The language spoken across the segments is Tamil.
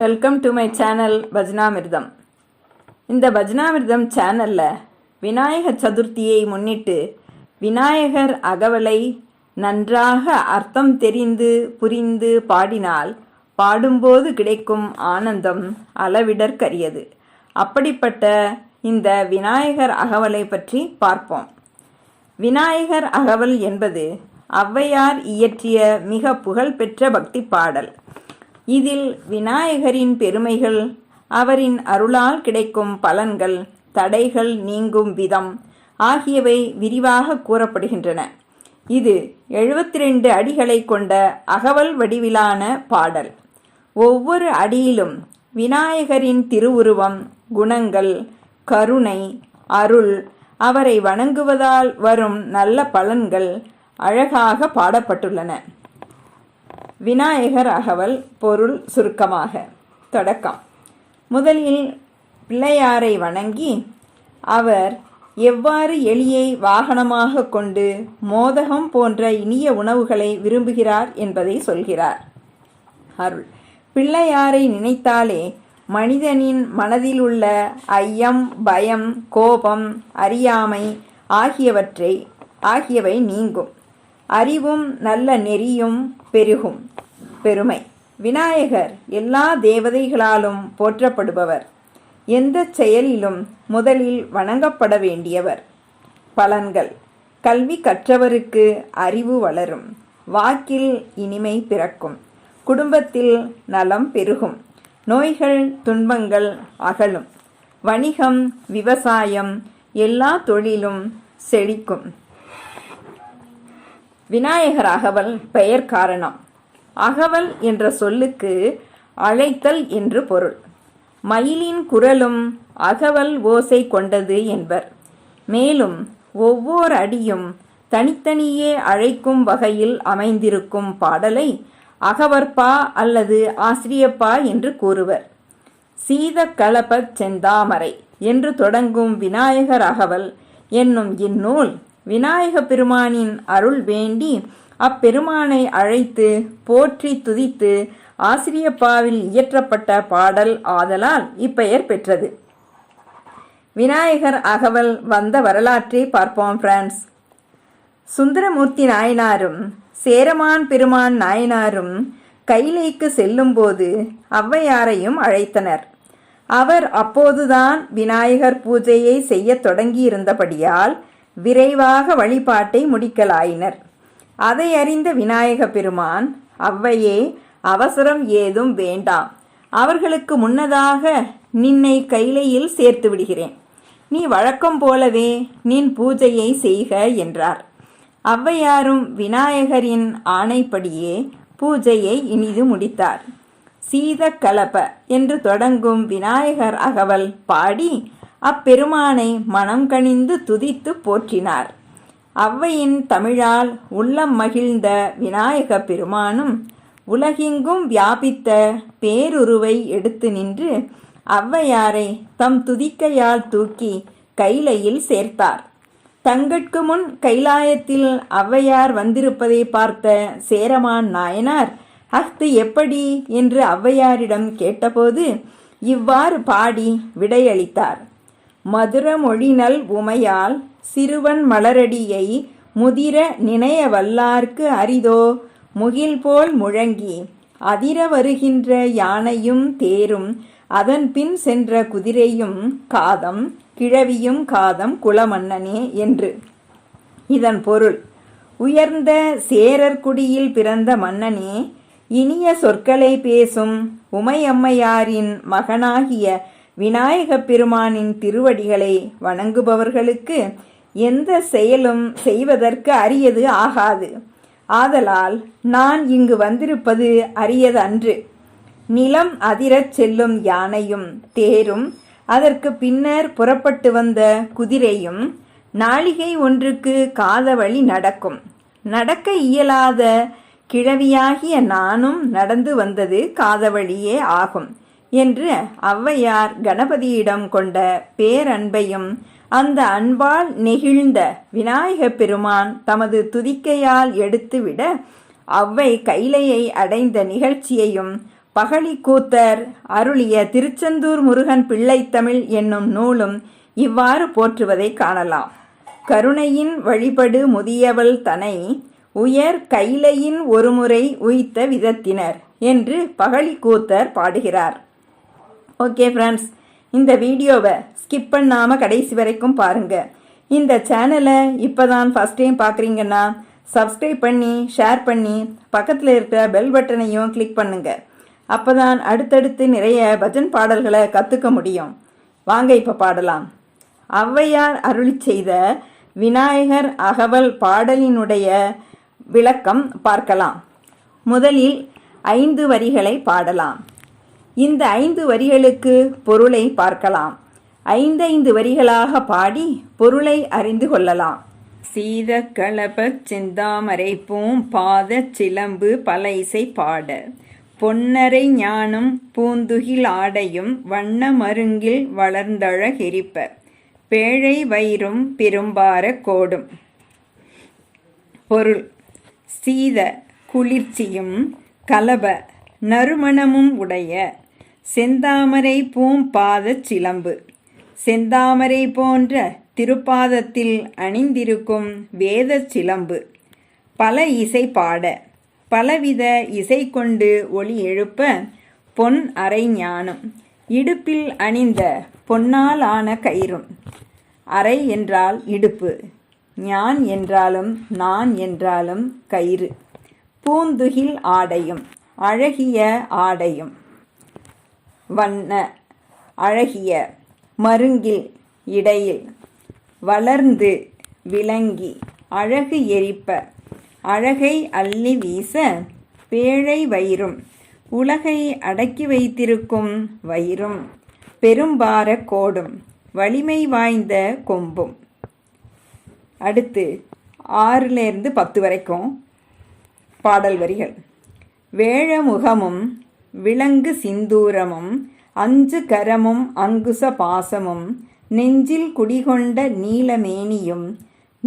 Welcome to my channel Bhajanamritham இந்த பஜனாமிர்தம் சேனலில் விநாயகர் சதுர்த்தியை முன்னிட்டு விநாயகர் அகவலை நன்றாக அர்த்தம் தெரிந்து புரிந்து பாடினால் பாடும்போது கிடைக்கும் ஆனந்தம் அளவிடற்கரியது. அப்படிப்பட்ட இந்த விநாயகர் அகவலை பற்றி பார்ப்போம். விநாயகர் அகவல் என்பது ஔவையார் இயற்றிய மிக புகழ்பெற்ற பக்தி பாடல். இதில் விநாயகரின் பெருமைகள் அவரின் அருளால் கிடைக்கும் பலன்கள் தடைகள் நீங்கும் விதம் ஆகியவை விரிவாக கூறப்படுகின்றன. இது எழுபத்தி ரெண்டு அடிகளை கொண்ட அகவல் வடிவிலான பாடல். ஒவ்வொரு அடியிலும் விநாயகரின் திருவுருவம் குணங்கள் கருணை அருள் அவரை வணங்குவதால் வரும் நல்ல பலன்கள் அழகாக பாடப்பட்டுள்ளன. விநாயகர் அகவல் பொருள் சுருக்கமாக. தொடக்கம். முதலில் பிள்ளையாரை வணங்கி அவர் எவ்வாறு எலியை வாகனமாக கொண்டு மோதகம் போன்ற இனிய உணவுகளை விரும்புகிறார் என்பதை சொல்கிறார். அருள். பிள்ளையாரை நினைத்தாலே மனிதனின் மனதில் உள்ள ஐயம் பயம் கோபம் அறியாமை ஆகியவற்றை ஆகியவை நீங்கும். அறிவும் நல்ல நெறியும் பெருகும். பெருமை. விநாயகர் எல்லா தேவதைகளாலும் போற்றப்படுபவர். எந்த செயலிலும் முதலில் வணங்கப்பட வேண்டியவர். பலன்கள். கல்வி கற்றவருக்கு அறிவு வளரும். வாக்கில் இனிமை பிறக்கும். குடும்பத்தில் நலம் பெருகும். நோய்கள் துன்பங்கள் அகலும். வணிகம் விவசாயம் எல்லா தொழிலும் செழிக்கும். விநாயகர் அகவல் பெயர் காரணம். அகவல் என்ற சொல்லுக்கு அழைத்தல் என்று பொருள். மயிலின் குரலும் அகவல் ஓசை கொண்டது என்பர். மேலும் ஒவ்வொரு அடியும் தனித்தனியே அழைக்கும் வகையில் அமைந்திருக்கும் பாடலை அகவற்பா அல்லது ஆசிரியப்பா என்று கூறுவர். சீத கலபச் செந்தாமரை என்று தொடங்கும் விநாயகர் அகவல் என்னும் இந்நூல் விநாயக பெருமானின் அருள் வேண்டி அப்பெருமானை அழைத்து போற்றி துதித்து ஆசிரியப்பாவில் இயற்றப்பட்ட பாடல் ஆதலால் இப்பெயர் பெற்றது. விநாயகர் அகவல் வந்த வரலாற்றை பார்ப்போம் பிரான்ஸ் சுந்தரமூர்த்தி நாயனாரும் சேரமான் பெருமான் நாயனாரும் கைலைக்கு செல்லும்போது ஔவையாரையும் அழைத்தனர். அவர் அப்போதுதான் விநாயகர் பூஜையை செய்யத் தொடங்கியிருந்தபடியால் விரைவாக வழிபாட்டை முடிக்கலாயினர். அதை அறிந்த விநாயக பெருமான் அவ்வையே அவசரம் ஏதும் வேண்டாம். அவர்களுக்கு முன்னதாக நின்னை கைலையில் சேர்த்து விடுகிறேன். நீ வழக்கம் போலவே நின் பூஜையை செய்க என்றார். அவ்வையாரும் விநாயகரின் ஆணைப்படியே பூஜையை இனிது முடித்தார். சீத கலப என்று தொடங்கும் விநாயகர் அகவல் பாடி அப்பெருமானை மனம் கனிந்து துதித்து போற்றினார். ஔவையின் தமிழால் உள்ளம் மகிழ்ந்த விநாயக பெருமானும் உலகெங்கும் வியாபித்த பேருருவை எடுத்து நின்று அவ்வையாரை தம் துதிக்கையால் தூக்கி கைலையில் சேர்த்தார். தங்கட்கு முன் கைலாயத்தில் ஔவையார் வந்திருப்பதை பார்த்த சேரமான் நாயனார் அஃது எப்படி என்று ஔவையாரிடம் கேட்டபோது இவ்வாறு பாடி விடையளித்தார். மதுரமொழிநல் உமையால் சிறுவன் மலரடியை முதிர நினைய வல்லார்க்கு அரிதோ? முகில் போல் முழங்கி அதிர வருகின்ற யானையும் தேரும் அதன் பின் சென்ற குதிரையும் காதம் கிழவியும் காதம் குலமன்னனே என்று. இதன் பொருள் உயர்ந்த சேரர்குடியில் பிறந்த மன்னனே இனிய சொற்களை பேசும் உமையம்மையாரின் மகனாகிய விநாயக பெருமானின் திருவடிகளை வணங்குபவர்களுக்கு எந்த செயலும் செய்வதற்கு அரியது ஆகாது. ஆதலால் நான் இங்கு வந்திருப்பது அரியது அன்று நிலம் அதிரச் செல்லும் யானையும் தேரும் அதற்கு பின்னர் புறப்பட்டு வந்த குதிரையும் நாளிகை ஒன்றுக்கு காதவழி நடக்கும். நடக்க இயலாத கிழவியாகிய நானும் நடந்து வந்தது காதவழியே ஆகும். என்று ஔவையார் கணபதியிடம் கொண்ட பேரன்பையும் அந்த அன்பால் நெகிழ்ந்த விநாயக பெருமான் தமது துதிக்கையால் எடுத்துவிட அவ்வை கைலையை அடைந்த நிகழ்ச்சியையும் பகழிக்கூத்தர் அருளிய திருச்செந்தூர் முருகன் பிள்ளைத்தமிழ் என்னும் நூலும் இவ்வாறு போற்றுவதை காணலாம். கருணையின் வழிபடு முதியவள் தனை உயர் கைலையின் ஒருமுறை உய்த்த விதத்தினர் என்று பகழிக்கூத்தர் பாடுகிறார். ஓகே ஃப்ரெண்ட்ஸ் இந்த வீடியோவை ஸ்கிப் பண்ணாமல் கடைசி வரைக்கும் பாருங்கள் இந்த சேனலை இப்போ தான் ஃபஸ்ட் டைம் பார்க்குறீங்கன்னா சப்ஸ்கிரைப் பண்ணி ஷேர் பண்ணி பக்கத்தில் இருக்கிற பெல் பட்டனையும் கிளிக் பண்ணுங்கள் அப்போ தான் அடுத்தடுத்து நிறைய பஜன் பாடல்களை கற்றுக்க முடியும். வாங்க இப்போ பாடலாம். ஔவையார் அருளி செய்த விநாயகர் அகவல் பாடலினுடைய விளக்கம் பார்க்கலாம். முதலில் ஐந்து வரிகளை பாடலாம். இந்த ஐந்து வரிகளுக்கு பொருளை பார்க்கலாம். ஐந்தைந்து வரிகளாக பாடி பொருளை அறிந்து கொள்ளலாம். சீத கலப செந்தாமரை பூம் பாத சிலம்பு பல இசை பாட. பொன்னரை ஞானம் பூந்துகில் ஆடையும் வண்ண மருங்கில் வளர்ந்தழகிரிப்ப பேழை வயிறும் பெரும்பார கோடும். பொருள். சீத குளிர்ச்சியும் கலப நறுமணமும் உடைய. செந்தாமரை பூம்பாத சிலம்பு. செந்தாமரை போன்ற திருப்பாதத்தில் அணிந்திருக்கும் வேதச் சிலம்பு. பல இசை பாட. பலவித இசை கொண்டு ஒளி எழுப்ப பொன் அரை ஞானம். இடுப்பில் அணிந்த பொன்னால் ஆன கயிறும். அரை என்றால் இடுப்பு. ஞான் என்றாலும் நான் என்றாலும் கயிறு. பூந்துகில் ஆடையும். அழகிய ஆடையும். வண்ண அழகிய மருங்கில் இடையில் வளர்ந்து விளங்கி அழகு எரிப்ப. அழகை அள்ளி வீச பேழை வயிறும். உலகை அடக்கி வைத்திருக்கும் வயிறும். பெரும்பார கோடும் வலிமை வாய்ந்த கொம்பும். அடுத்து ஆறுலேருந்து பத்து வரைக்கும் பாடல் வரிகள். வேழமுகமும் விலங்கு சிந்தூரமும் அஞ்சு கரமும் அங்குச பாசமும் நெஞ்சில் குடிகொண்ட நீலமேனியும்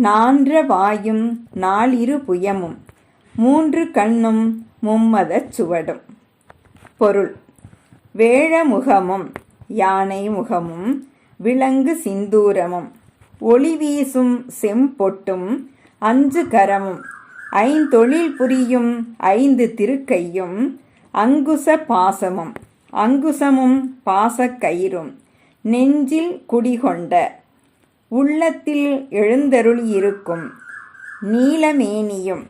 நான்ற வாயும் நாலிரு புயமும் மூன்று கண்ணும் மும்மதச் சுவடும். பொருள். வேழமுகமும் யானை முகமும் விலங்கு சிந்தூரமும் ஒளி வீசும் செம்பொட்டும் அஞ்சு கரமும் ஐந்தொழில் புரியும் ஐந்து திருக்கையும் அங்குச பாசமும் அங்குசமும் பாசக்கயிறும் நெஞ்சில் குடிகொண்ட உள்ளத்தில் எழுந்தருளியிருக்கும் நீலமேனியும்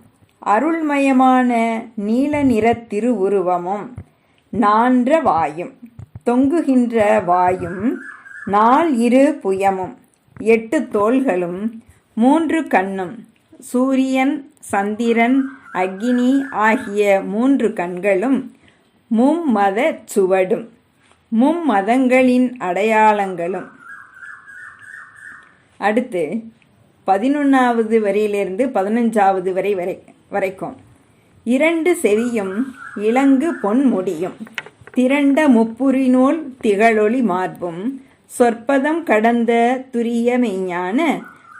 அருள்மயமான நீல நிற திருவுருவமும் நான்ற வாயும் தொங்குகின்ற வாயும் நால் இரு புயமும் எட்டு தோள்களும் மூன்று கண்ணும் சூரியன் சந்திரன் அக்னி ஆகிய மூன்று கண்களும் மும்மத சுவடும் மும்மதங்களின் அடையாளங்களும். அடுத்து பதினொன்றாவது வரியிலிருந்து பதினஞ்சாவது வரை வரை வரைக்கும். இரண்டு செவியும் இலங்கு பொன் முடியும். திரண்ட முப்புரிநூல் திகழொளி மார்பும் சொற்பதம் கடந்த துரிய மெய்ஞான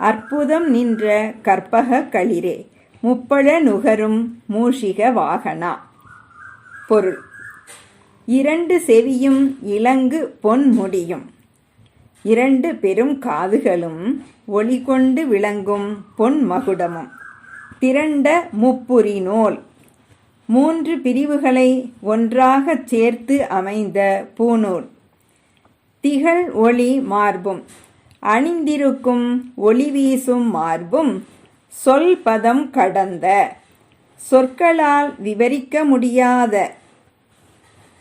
அற்புதம் நின்ற கற்பக களிரே முப்பழ நுகரும் மூஷிக வாகனா. பொருள். இரண்டு செவியும் இலங்கு பொன் முடியும். இரண்டு பெரும் காதுகளும் ஒளி கொண்டு விளங்கும் பொன் மகுடமும். திரண்ட முப்புரி நூல். மூன்று பிரிவுகளை ஒன்றாகச் சேர்த்து அமைந்த பூநூல். திகழ் ஒளி மார்பும். அணிந்திருக்கும் ஒளி வீசும் மார்பும் சொல் பதம் கடந்த. சொற்களால் விவரிக்க முடியாத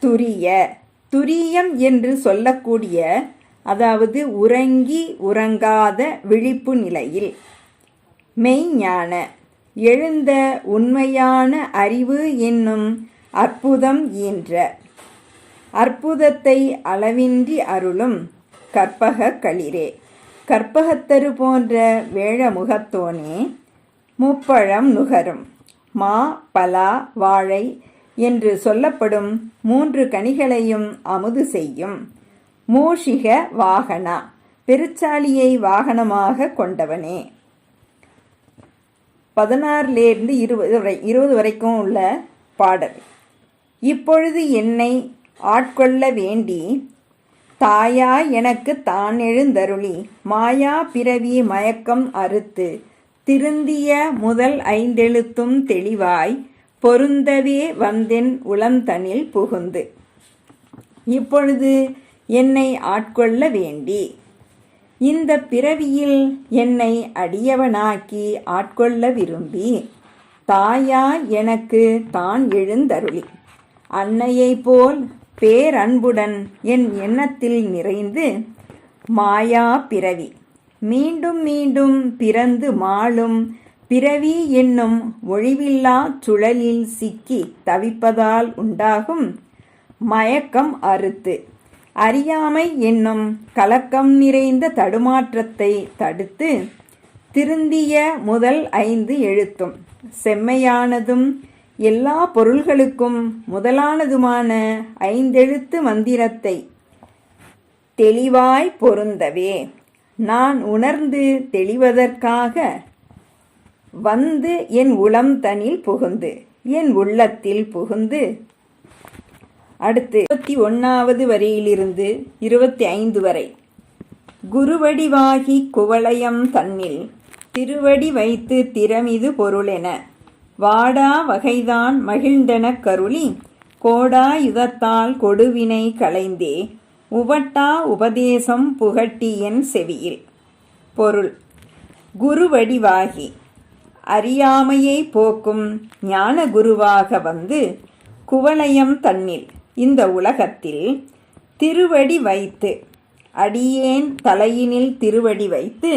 துரிய. துரியம் என்று சொல்லக்கூடிய அதாவது உறங்கி உறங்காத விழிப்பு நிலையில். மெய்ஞான. எழுந்த உண்மையான அறிவு என்னும் அற்புதம் ஈன்ற. அற்புதத்தை அளவின்றி அருளும் கற்பக களிரே. கற்பகத்தரு போன்ற வேழ முகத்தோனே முப்பழம் நுகரும். மா பலா வாழை என்று சொல்லப்படும் மூன்று கனிகளையும் அமுது செய்யும். மூஷிக வாகனா பெருச்சாலியை வாகனமாக கொண்டவனே. பதினாறுலேருந்து இருபது வரை இருபது வரைக்கும் உள்ள பாடல். இப்பொழுது என்னை ஆட்கொள்ள வேண்டி தாயா எனக்கு தான் எழுந்தருளி. மாயா பிறவி மயக்கம் அறுத்து. திருந்திய முதல் ஐந்தெழுத்தும் தெளிவாய். பொருந்தவே வந்தென் உளந்தனில் புகுந்து. இப்பொழுது என்னை ஆட்கொள்ள வேண்டி. இந்த பிறவியில் என்னை அடியவனாக்கி ஆட்கொள்ள விரும்பி. தாயா எனக்கு தான் எழுந்தருளி. அன்னையைப் போல் பேரன்புடன் என் எண்ணத்தில் நிறைந்து மாயா பிறவி. மீண்டும் மீண்டும் பிறந்து மாளும் பிறவி என்னும் ஒழிவில்லா சுழலில் சிக்கி தவிப்பதால் உண்டாகும் மயக்கம் அறுத்து. அறியாமை என்னும் கலக்கம் நிறைந்த தடுமாற்றத்தை தடுத்து திருந்திய முதல் ஐந்து எழுத்தும் செம்மையானதும் எல்லா பொருள்களுக்கும் முதலானதுமான ஐந்தெழுத்து மந்திரத்தை தெளிவாய் பொருந்தவே. நான் உணர்ந்து தெளிவதற்காக வந்து என் உளம் தனில் புகுந்து என் உள்ளத்தில் புகுந்து. அடுத்து இருபத்தி ஒன்றாவது வரியிலிருந்து இருபத்தி ஐந்து வரை. குருவடிவாகி குவளையம் தன்னில் திருவடி வைத்து திறமிது பொருளென. வாடா வகைதான் மகிழ்ந்தெனக் கருளி கோடா யுதத்தால் கொடுவினை களைந்தே உவட்டா உபதேசம் புகட்டியன் செவியில். பொருள் குருவடிவாகி அறியாமையை போக்கும் ஞான குருவாக வந்து குவளையம் தன்னில் இந்த உலகத்தில் திருவடி வைத்து அடியேன் தலையினில் திருவடி வைத்து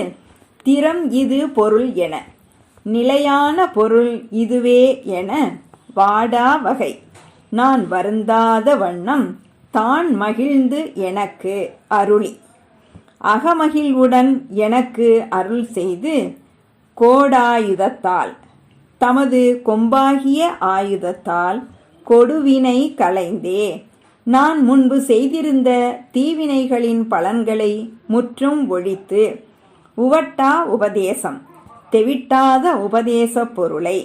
திறம் இது பொருள் என. நிலையான பொருள் இதுவே என வாடா வகை. நான் வருந்தாத வண்ணம் தான் மகிழ்ந்து எனக்கு அருளி. அகமகிழ்வுடன் எனக்கு அருள் செய்து கோடாயுதத்தால் தமது கொம்பாகிய ஆயுதத்தால் கொடுவினை கலைந்தே. நான் முன்பு செய்திருந்த தீவினைகளின் பலன்களை முற்றும் ஒழித்து உவட்டா உபதேசம். தெவிட்டாத உபதேச பொருளை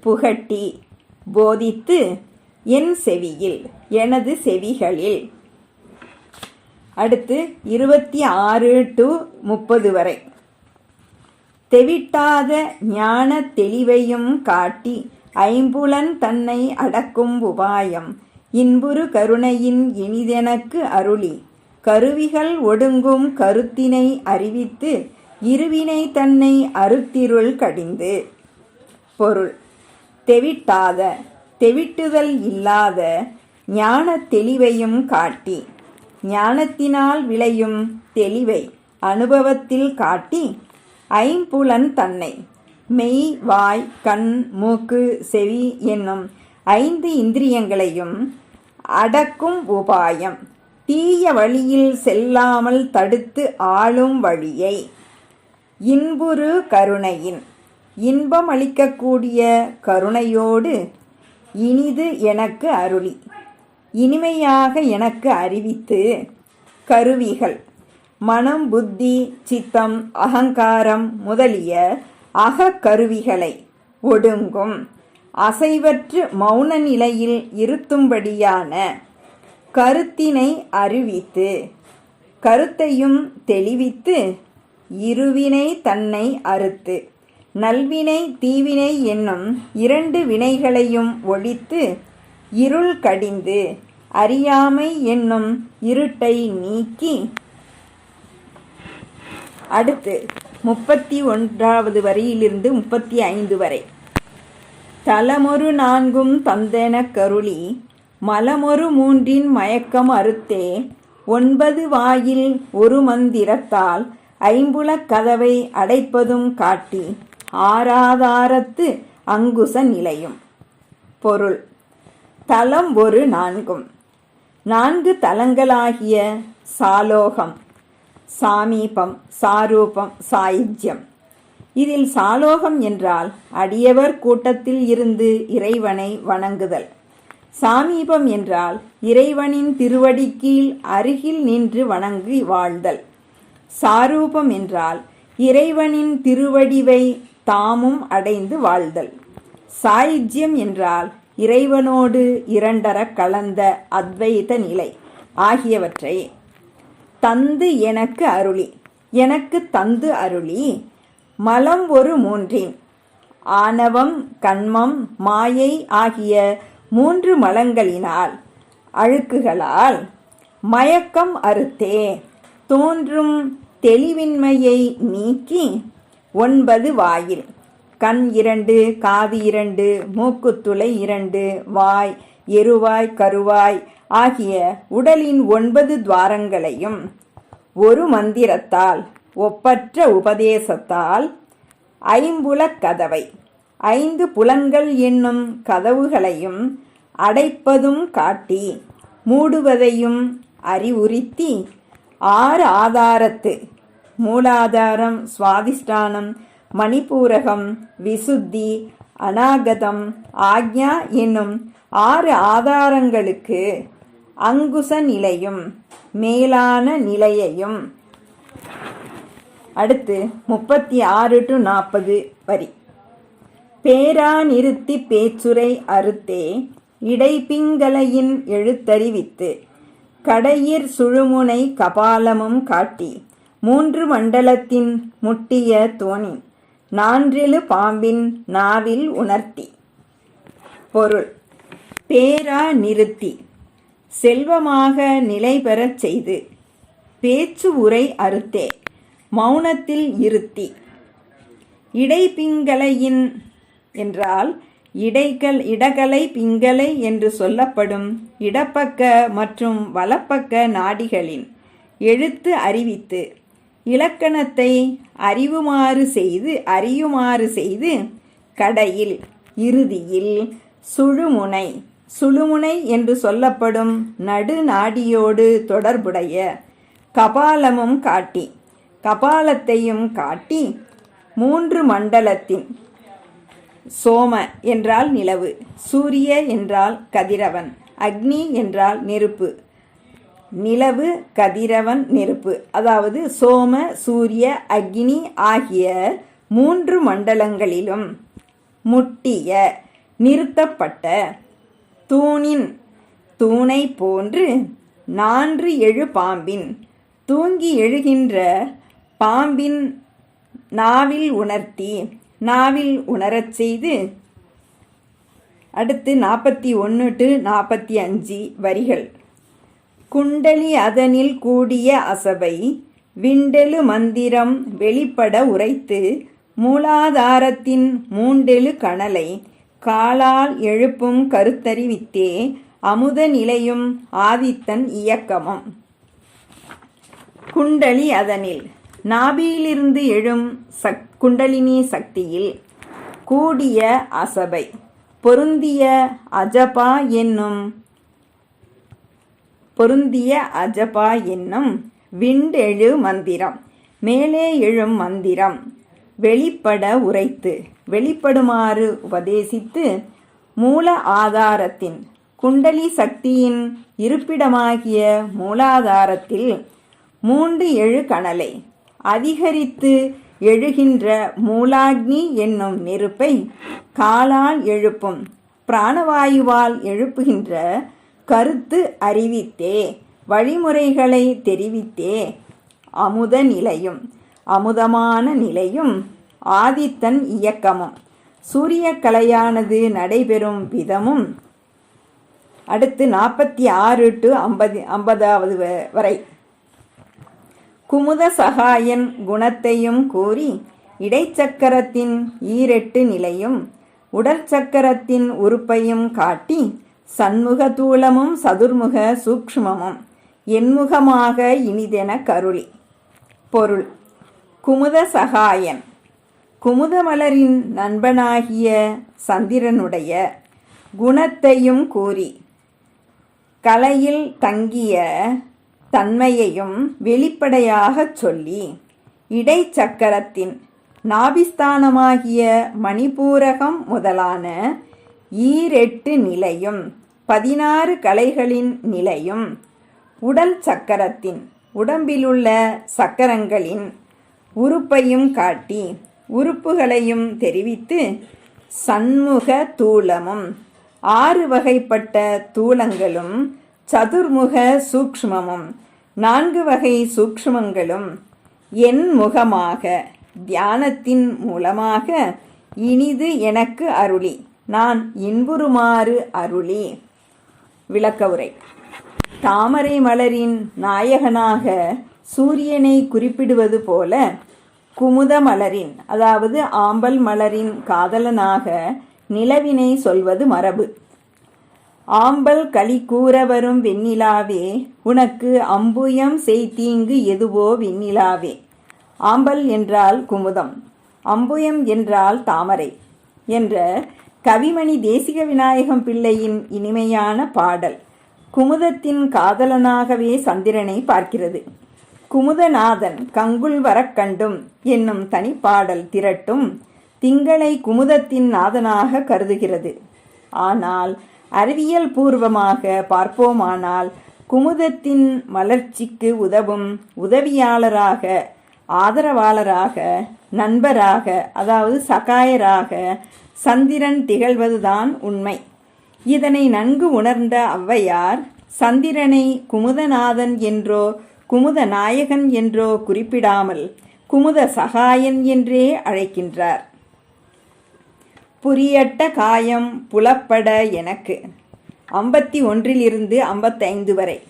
புகட்டி போதித்து என் செவியில் எனது செவிகளில். அடுத்து இருபத்தி ஆறு டு முப்பது வரை. தெவிட்டாத ஞான தெளிவையும் காட்டி ஐம்புலன் தன்னை அடக்கும் உபாயம் இன்புரு கருணையின் இனிதெனக்கு அருளி கருவிகள் ஒடுங்கும் கருத்தினை அறிவித்து இருவினை தன்னை அறுத்திருள் கடிந்து. பொருள். தெவிட்டாத தெவிட்டுதல் இல்லாத ஞான தெளிவையும் காட்டி ஞானத்தினால் விளையும் தெளிவை அனுபவத்தில் காட்டி ஐம்புலன் தன்னை மெய் வாய் கண் மூக்கு செவி என்னும் ஐந்து இந்திரியங்களையும் அடக்கும் உபாயம். தீய வழியில் செல்லாமல் தடுத்து ஆளும் வழியை. இன்புறு கருணையின். இன்பம் அளிக்கக்கூடிய கருணையோடு இனிது எனக்கு அருளி. இனிமையாக எனக்கு அறிவித்து கருவிகள். மனம் புத்தி சித்தம் அகங்காரம் முதலிய அகக்கருவிகளை ஒடுங்கும். அசைவற்று மௌன நிலையில் இருத்தும்படியான கருத்தினை அறிவித்து கருத்தையும் தெளிவித்து இருவினை தன்னை அறுத்து நல்வினை தீவினை என்னும் இரண்டு வினைகளையும் ஒழித்து இருள் கடிந்து அறியாமை என்னும் இருட்டை நீக்கி. அடுத்து முப்பத்தி ஒன்றாவது வரியிலிருந்து முப்பத்தி ஐந்து வரை. தலமொரு நான்கும் தந்தென கருளி மலமொரு மூன்றின் மயக்கம் அறுத்தே ஒன்பது வாயில் ஒரு மந்திரத்தால் ஐம்புலக் கதவை அடைப்பதும் காட்டி ஆராதாரத்து அங்குச நிலையும். பொருள். தலம் ஒரு நான்கும். நான்கு தலங்களாகிய சாலோகம் சாமீபம் சாரூபம் சாயுஜ்யம் இதில் சாலோகம் என்றால் அடியவர் கூட்டத்தில் இருந்து இறைவனை வணங்குதல். சாமீபம் என்றால் இறைவனின் திருவடி கீழ் அருகில் நின்று வணங்கி வாழ்தல். சாரூபம் என்றால் இறைவனின் திருவடிவை தாமும் அடைந்து வாழ்தல். சாயுஜ்யம் என்றால் இறைவனோடு இரண்டர கலந்த அத்வைத நிலை ஆகியவற்றை. தந்து எனக்கு அருளி எனக்கு தந்து அருளி மலம் ஒரு மூன்றின் ஆணவம் கண்மம் மாயை ஆகிய மூன்று மலங்களினால் அழுக்குகளால் மயக்கம் அறுத்தே தோன்றும் தெளிவின்மையை நீக்கி ஒன்பது வாயில். கண் இரண்டு காது இரண்டு மூக்குத்துளை இரண்டு வாய் எருவாய் கருவாய் ஆகிய உடலின் ஒன்பது துவாரங்களையும் ஒரு மந்திரத்தால் ஒப்பற்ற உபதேசத்தால் ஐம்புலக் கதவை ஐந்து புலன்கள் என்னும் கதவுகளையும் அடைப்பதும் காட்டி மூடுவதையும் அறிவுறுத்தி ஆறு ஆதாரத்து. மூலாதாரம் சுவாதிஷ்டானம் மணிப்பூரகம் விசுத்தி அநாகதம் ஆக்ஞா என்னும் ஆறு ஆதாரங்களுக்கு அங்குச நிலையும் மேலான நிலையையும். அடுத்து முப்பத்தி ஆறு டு நாற்பது வரி. பேரா நிறுத்தி பேச்சுரை அறுத்தே இடைப்பிங்கலையின் எழுத்தறிவித்து கடையிற் சுழுமுனை கபாலமும் காட்டி மூன்று மண்டலத்தின் முட்டிய தோணி நான்றிலு பாம்பின் நாவில் உணர்த்தி. பொருள் பேரா நிறுத்தி செல்வமாக நிலை பெறச் செய்து பேச்சு உரை அறுத்தே மௌனத்தில் இருத்தி. இடைப்பிங்கலையின் என்றால் இடைகள் இடகலை பிங்கலை என்று சொல்லப்படும் இடப்பக்க மற்றும் வலப்பக்க நாடிகளின் எழுத்து அறிவித்து இலக்கணத்தை அறிவுமாறு செய்து அறியுமாறு செய்து கடையில் இறுதியில் சுழுமுனை சுழுமுனை என்று சொல்லப்படும் நடுநாடியோடு தொடர்புடைய கபாலமும் காட்டி கபாலத்தையும் காட்டி மூன்று மண்டலத்தின் சோம என்றால் நிலவு சூரிய என்றால் கதிரவன் அக்னி என்றால் நெருப்பு. நிலவு கதிரவன் நெருப்பு. அதாவது சோம சூரிய அக்னி ஆகிய மூன்று மண்டலங்களிலும் முட்டிய நிறுத்தப்பட்ட தூணின் தூணை போன்று நான்று எழு பாம்பின் தூங்கி எழுகின்ற பாம்பின் நாவில் உணர்த்தி நாவில் உணரச் செய்து அடுத்து நாற்பத்தி ஒன்று டு நாற்பத்தி அஞ்சு வரிகள். குண்டலி அதனில் கூடிய அசபை விண்டெழு மந்திரம் வெளிப்பட உரைத்து மூலாதாரத்தின் மூண்டெழு கணலை காலால் எழுப்பும் கருத்தறிவித்தே அமுத நிலையும் ஆதித்தன் இயக்கமும். குண்டலி அதனில் நாபியிலிருந்து எழும் சக் குண்டலினி சக்தியில் கூடிய அசபை பொருந்திய அஜபா என்னும் பொருந்திய அஜபா என்னும் விண்டெழு மந்திரம் மேலே எழும் மந்திரம் வெளிப்பட உரைத்து வெளிப்படுமாறு உபதேசித்து மூல ஆதாரத்தின் குண்டலி சக்தியின் இருப்பிடமாகிய மூலாதாரத்தில் மூன்று எழு கணலை அதிகரித்து எழுகின்ற மூலாக்னி என்னும் நெருப்பை காலால் எழுப்பும். பிராணவாயுவால் எழுப்புகின்ற கருத்து அறிவித்தே வழிமுறைகளை தெரிவித்தே அமுத நிலையும் அமுதமான நிலையும் ஆதித்தன் இயக்கமும். சூரிய கலையானது நடைபெறும் விதமும் அடுத்து நாற்பத்தி ஆறு டு ஐம்பது ஐம்பதாவது வரை. குமுத சகாயன் குணத்தையும் கூறி இடைச்சக்கரத்தின் ஈரெட்டு நிலையும் உடல் சக்கரத்தின் உறுப்பையும் காட்டி சண்முக தூளமும் சதுர்முக சூக்ஷ்மமும் என்முகமாக இனிதென கருளி. பொருள். குமுத சகாயன் குமுதமலரின் நண்பனாகிய சந்திரனுடைய குணத்தையும் கூறி கலையில் தங்கிய தன்மையையும் வெளிப்படையாகச் சொல்லி இடைச்சக்கரத்தின் நாபிஸ்தானமாகிய மணிபூரகம் முதலான ஈரெட்டு நிலையும் பதினாறு கலைகளின் நிலையும் உடல் சக்கரத்தின் உடம்பிலுள்ள சக்கரங்களின் உறுப்பையும் காட்டி உறுப்புகளையும் தெரிவித்து சண்முக தூலமும் ஆறு வகைப்பட்ட தூளங்களும் சதுர்முக சூக்ஷ்மமும் நான்கு வகை சூக்ஷ்மங்களும் என் முகமாக தியானத்தின் மூலமாக இனிது எனக்கு அருளி. நான் இன்புறுமாறு அருளி. விளக்கவுரை தாமரை மலரின் நாயகனாக சூரியனை குறிப்பிடுவது போல குமுத மலரின் அதாவது ஆம்பல் மலரின் காதலனாக நிலவினை சொல்வது மரபு. ஆம்பல் களி கூற வரும் வெண்ணிலாவே உனக்கு அம்புயம் செய்தீங்கு எதுவோ வெண்ணிலாவே. ஆம்பல் என்றால் குமுதம் அம்புயம் என்றால் தாமரை என்ற கவிமணி தேசிக விநாயகம் பிள்ளையின் இனிமையான பாடல். குமுதத்தின் காதலனாகவே சந்திரனை பார்க்கிறது. குமுதநாதன் கங்குல் வரக்கண்டும் என்னும் தனிப்பாடல் திரட்டும் திங்களை குமுதத்தின் நாதனாக கருதுகிறது. ஆனால் அறிவியல் பூர்வமாக பார்ப்போமானால் குமுதத்தின் வளர்ச்சிக்கு உதவும் உதவியாளராக ஆதரவாளராக நண்பராக அதாவது சகாயராக சந்திரன் திகழ்வதுதான் உண்மை. இதனை நன்கு உணர்ந்த ஔவையார் சந்திரனை குமுதநாதன் என்றோ குமுத நாயகன் என்றோ குறிப்பிடாமல் குமுத சகாயன் என்றே அழைக்கின்றார். புரியட்ட காயம் புலப்பட எனக்கு. ஐம்பத்தி ஒன்றிலிருந்து ஐம்பத்தைந்து வரை.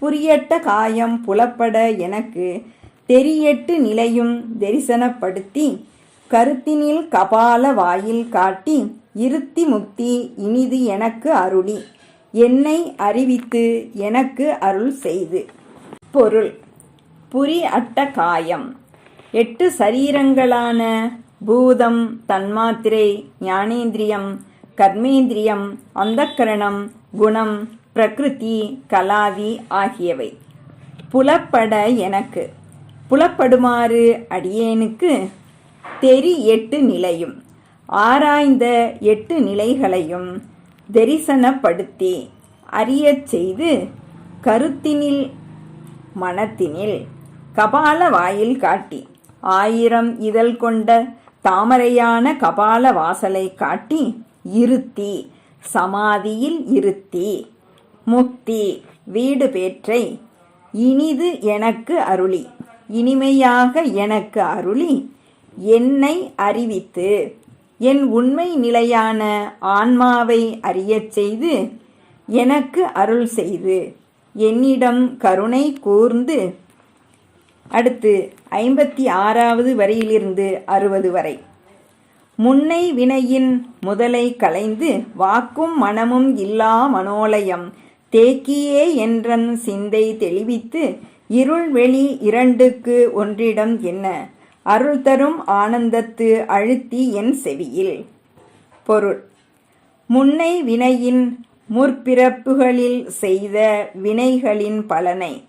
புரியட்ட காயம் புலப்பட எனக்கு. தெரியட்டு நிலையும் தரிசனப்படுத்தி கருத்தினில் கபால வாயில் காட்டி இருத்தி முக்தி இனிது எனக்கு அருளி. என்னை அறிவித்து எனக்கு அருள் செய்து. பொருள். புரி அட்ட காயம். எட்டு சரீரங்களான பூதம் தன்மாத்திரை ஞானேந்திரியம் கர்மேந்திரியம் அந்தக்கரணம் குணம் பிரகிருதி கலாதி ஆகியவை. புலப்பட எனக்கு. புலப்படுமாறு அடியேனுக்கு தெரி எட்டு நிலையும். ஆராய்ந்த எட்டு நிலைகளையும் தரிசனப்படுத்தி அறியச் செய்து கருத்தினில் மனத்தினில் கபால வாயில் காட்டி. ஆயிரம் இதழ் கொண்ட தாமரையான கபால வாசலை காட்டி இருத்தி சமாதியில் இருத்தி முக்தி வீடு பேற்றை இனிது எனக்கு அருளி இனிமையாக எனக்கு அருளி என்னை அறிவித்து என் உண்மை நிலையான ஆன்மாவை அறியச் செய்து எனக்கு அருள் செய்து என்னிடம் கருணை கூர்ந்து அடுத்து ஐம்பத்தி ஆறாவது வரியிலிருந்து அறுபது வரை. முன்னை வினையின் முதலை களைந்து வாக்கும் மனமும் இல்லா மனோலயம் தேக்கியே என்றன் சிந்தை தெளிவித்து இருள் வெளி இரண்டுக்கு ஒன்றிடம் என்ன? அருள் தரும் ஆனந்தத்து அழுத்தி என் செவியில். பொருள். முன்னை வினையின் முற்பிறப்புகளில் செய்த வினைகளின் பலனை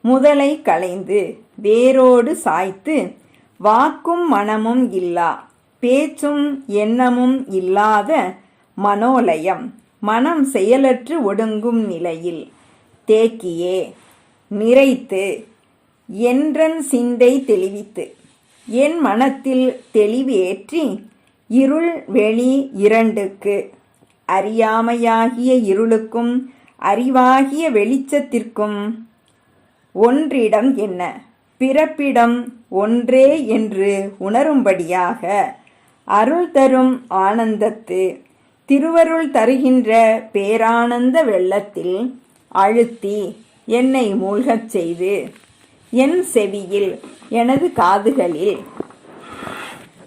முதலை களைந்து வேரோடு சாய்த்து வாக்கும் மனமும் இல்லா பேச்சும் எண்ணமும் இல்லாத மனோலயம் மனம் செயலற்று ஒடுங்கும் நிலையில் தேக்கியே நிறைத்து என்றன் சிந்தை தெளிவித்து என் மனத்தில் தெளிவேற்றி இருள் வெளி இரண்டுக்கு அறியாமையாகிய இருளுக்கும் அறிவாகிய வெளிச்சத்திற்கும் ஒன்றிடம் என்ன? பிறப்பிடம் ஒன்றே என்று உணரும்படியாக அருள் தரும் ஆனந்தத்து திருவருள் தருகின்ற பேரானந்த வெள்ளத்தில் அழுத்தி என்னை மூழ்கச் செய்து என் செவியில் எனது காதுகளில்.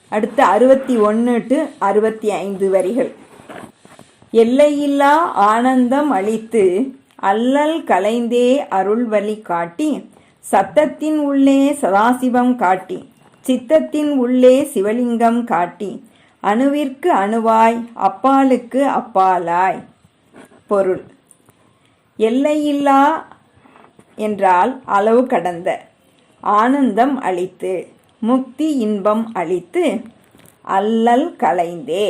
அடுத்து அறுபத்தி ஒன்று டு அறுபத்தி ஐந்து வரிகள். எல்லையில்லா ஆனந்தம் அளித்து அல்லல் கலைந்தே அருள்வழி காட்டி சத்தத்தின் உள்ளே சதாசிவம் காட்டி சித்தத்தின் உள்ளே சிவலிங்கம் காட்டி அணுவிற்கு அணுவாய் அப்பாலுக்கு அப்பாலாய். பொருள். எல்லையில்லா என்றால் அளவு கடந்த ஆனந்தம் அளித்து முக்தி இன்பம் அளித்து அல்லல் கலைந்தே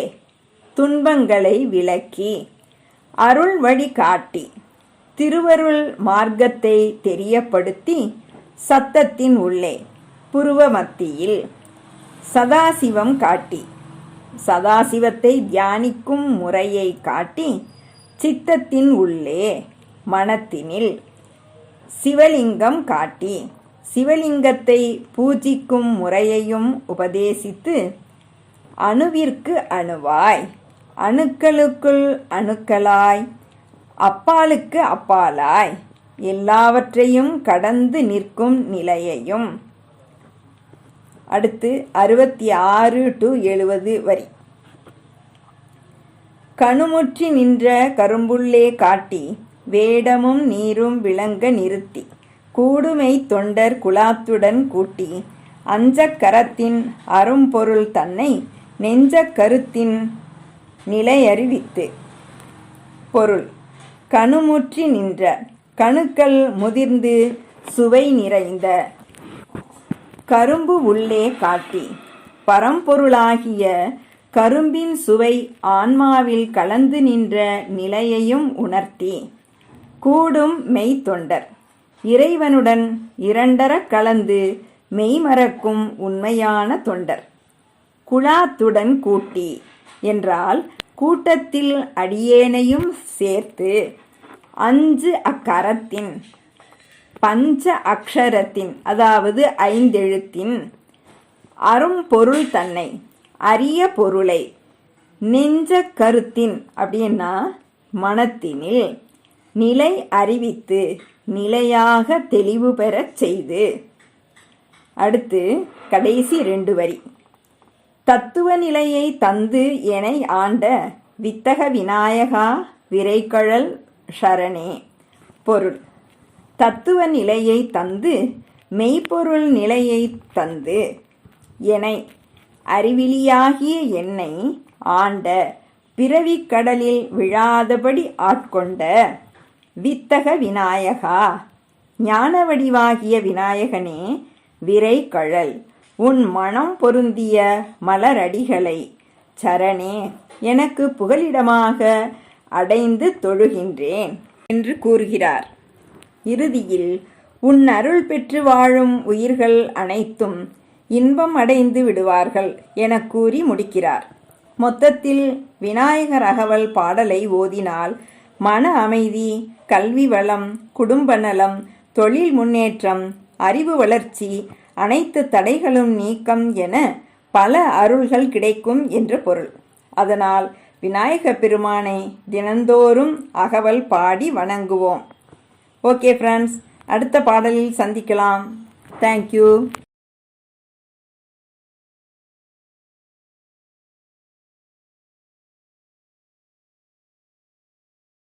துன்பங்களை விளக்கி அருள் வழி காட்டி திருவருள் மார்க்கத்தை தெரியப்படுத்தி சத்தத்தின் உள்ளே. புருவ மத்தியில். சதாசிவம் காட்டி. சதாசிவத்தை தியானிக்கும் முறையை காட்டி சித்தத்தின் உள்ளே மனத்தினில் சிவலிங்கம் காட்டி. சிவலிங்கத்தை பூஜிக்கும் முறையையும் உபதேசித்து அணுவிற்கு அணுவாய். அணுக்களுக்குள் அணுக்களாய். அப்பாலுக்கு அப்பாலாய். எல்லாவற்றையும் கடந்து நிற்கும் நிலையையும். அடுத்து அறுபத்தி ஆறு டு எழுபது வரி. கணுமுற்றி நின்ற கரும்புள்ளே காட்டி வேடமும் நீரும் விளங்க நிறுத்தி கூடுமை தொண்டர் குலாத்துடன் கூட்டி அஞ்சக்கரத்தின் அரும்பொருள் தன்னை நெஞ்ச கருத்தின் நிலையறிவித்து. பொருள். கணுமுற்றி நின்ற கணுக்கள் முதிர்ந்து சுவை நிறைந்த. கரும்பு உள்ளே காட்டி பரம்பொருளாகிய கரும்பின் சுவை ஆன்மாவில் கலந்து நின்ற நிலையையும் உணர்த்தி. கூடும் மெய்த்தொண்டர் இறைவனுடன் இரண்டரக் கலந்து மெய்மறக்கும் உண்மையான தொண்டர். குழாத்துடன் கூட்டி என்றால் கூட்டத்தில் அடியேனையும் சேர்த்து அஞ்சு அக்கரத்தின் பஞ்ச அக்ஷரத்தின் அதாவது ஐந்தெழுத்தின் அரும்பொருள் தன்னை அரிய பொருளை நெஞ்ச கருத்தின் அப்படின்னா மனத்தினில் நிலை அறிவித்து நிலையாக தெளிவு பெறச் செய்து. அடுத்து கடைசி ரெண்டு வரி. தத்துவ நிலையை தந்து என ஆண்ட வித்தக விநாயகா விரைக்கழல் ஷரணே. பொருள். தத்துவ நிலையை தந்து மெய்ப்பொருள் நிலையை தந்து என அறிவிலியாகிய என்னை ஆண்ட பிறவிக் கடலில் விழாதபடி ஆட்கொண்ட வித்தக விநாயகா. ஞான வடிவாகிய விநாயகனே விரை கழல். உன் மனம் பொருந்திய மலரடிகளை சரணே எனக்கு புகலிடமாக அடைந்து தொழுகின்றேன் என்று கூறுகிறார். இறுதியில் உன் அருள் பெற்று வாழும் உயிர்கள் அனைத்தும் இன்பம் அடைந்து விடுவார்கள் என கூறி முடிக்கிறார். மொத்தத்தில் விநாயகர் அகவல் பாடலை ஓதினால் மன அமைதி கல்வி வளம் குடும்ப நலம் தொழில் முன்னேற்றம் அறிவு வளர்ச்சி அனைத்து தடைகளும் நீக்கம் என பல அருள்கள் கிடைக்கும் என்று பொருள். அதனால் விநாயக பெருமானை தினந்தோறும் அகவல் பாடி வணங்குவோம். ஓகே ஃப்ரெண்ட்ஸ் அடுத்த பாடலில் சந்திக்கலாம். தேங்க்யூ